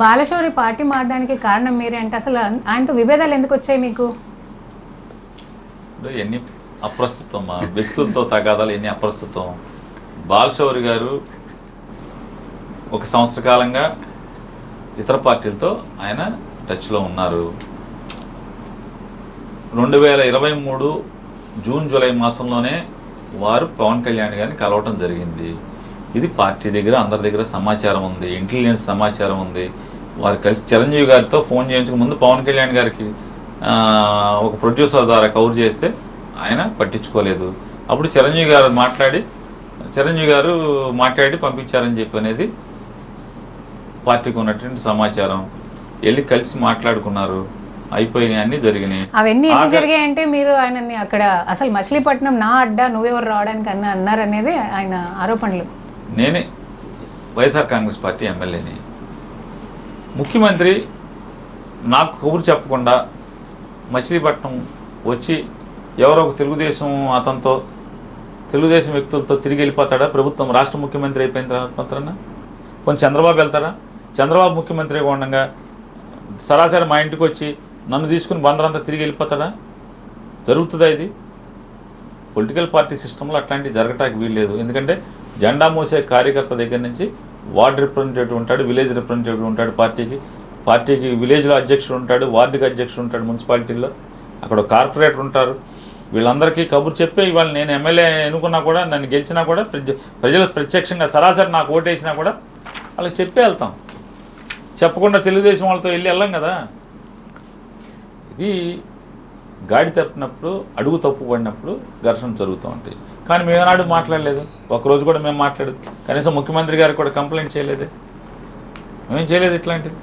Balashowry party మారడానికి కారణం మీరే అంటే అసలు ఆయనతో విభేదాలు ఎందుకు వచ్చాయి మీకు? ఎన్ని అప్రస్తుతం వ్యక్తులతో తగాదాలు ఎన్ని అప్రస్తుతం. బాలశౌరి గారు ఒక సంవత్సర కాలంగా ఇతర పార్టీలతో ఆయన టచ్లో ఉన్నారు. రెండు వేల ఇరవై మూడు జూన్ జూలై మాసంలోనే వారు పవన్ కళ్యాణ్ గారిని కలవటం జరిగింది. ఇది పార్టీ దగ్గర అందరి దగ్గర సమాచారం ఉంది ఇంటెలిజెన్స్ సమాచారం ఉంది. వారు కలిసి చిరంజీవి గారితో ఫోన్ చేయించక ముందు పవన్ కళ్యాణ్ గారికి ఒక ప్రొడ్యూసర్ ద్వారా కవర్ చేస్తే ఆయన పట్టించుకోలేదు. అప్పుడు చిరంజీవి గారు మాట్లాడి చిరంజీవి గారు మాట్లాడి పంపించారని చెప్పి అనేది పార్టీకి ఉన్నటువంటి సమాచారం. వెళ్ళి కలిసి మాట్లాడుకున్నారు. అయిపోయినాయి అన్నీ జరిగినాయి. అవన్నీ ఆఖరి- జరిగాయంటే మీరు ఆయనని అక్కడ అసలు మచిలీపట్నం నా అడ్డా నువ్వెవరు రావడానికి అన్న అన్నారనేది ఆయన ఆరోపణలు. నేనే వైఎస్ఆర్ కాంగ్రెస్ పార్టీ ఎమ్మెల్యేని. ముఖ్యమంత్రి నాకు కబురు చెప్పకుండా మచిలీపట్నం వచ్చి ఎవరో ఒక తెలుగుదేశం అతనితో తెలుగుదేశం వ్యక్తులతో తిరిగి వెళ్ళిపోతాడా? ప్రభుత్వం రాష్ట్ర ముఖ్యమంత్రి అయిపోయిన తర్వాత మాత్రాన? కొంచెం చంద్రబాబు వెళ్తాడా చంద్రబాబు ముఖ్యమంత్రిగా ఉండగా సరాసరి మా ఇంటికి వచ్చి నన్ను తీసుకుని బందరంతా తిరిగి వెళ్ళిపోతాడా? జరుగుతుందా ఇది? పొలిటికల్ పార్టీ సిస్టంలో అట్లాంటివి జరగటానికి వీల్లేదు. ఎందుకంటే జెండా మోసే కార్యకర్త దగ్గర నుంచి వార్డ్ రిప్రజెంటేటివ్ ఉంటాడు విలేజ్ రిప్రజెంటేటివ్ ఉంటాడు పార్టీకి. పార్టీకి విలేజ్లో అధ్యక్షుడు ఉంటాడు వార్డుకి అధ్యక్షుడు ఉంటాడు మున్సిపాలిటీలో. అక్కడ కార్పొరేటర్ ఉంటారు. వీళ్ళందరికీ కబురు చెప్పి ఇవాళ నేను ఎమ్మెల్యే ఎన్నుకున్నా కూడా నన్ను గెలిచినా కూడా ప్రజలకు ప్రజలు ప్రత్యక్షంగా సరాసరి నాకు ఓటేసినా కూడా వాళ్ళకి చెప్పే వెళ్తాం. చెప్పకుండా తెలుగుదేశం వాళ్ళతో వెళ్ళి వెళ్ళాం కదా. ఇది గాడి తప్పినప్పుడు అడుగు తప్పు పడినప్పుడు ఘర్షణ జరుగుతూ ఉంటాయి. కానీ మేము ఏనాడు మాట్లాడలేదు. ఒకరోజు కూడా మేము మాట్లాడదు కనీసం ముఖ్యమంత్రి గారు కూడా కంప్లైంట్ చేయలేదు. మేమేం చేయలేదు ఇట్లాంటిది?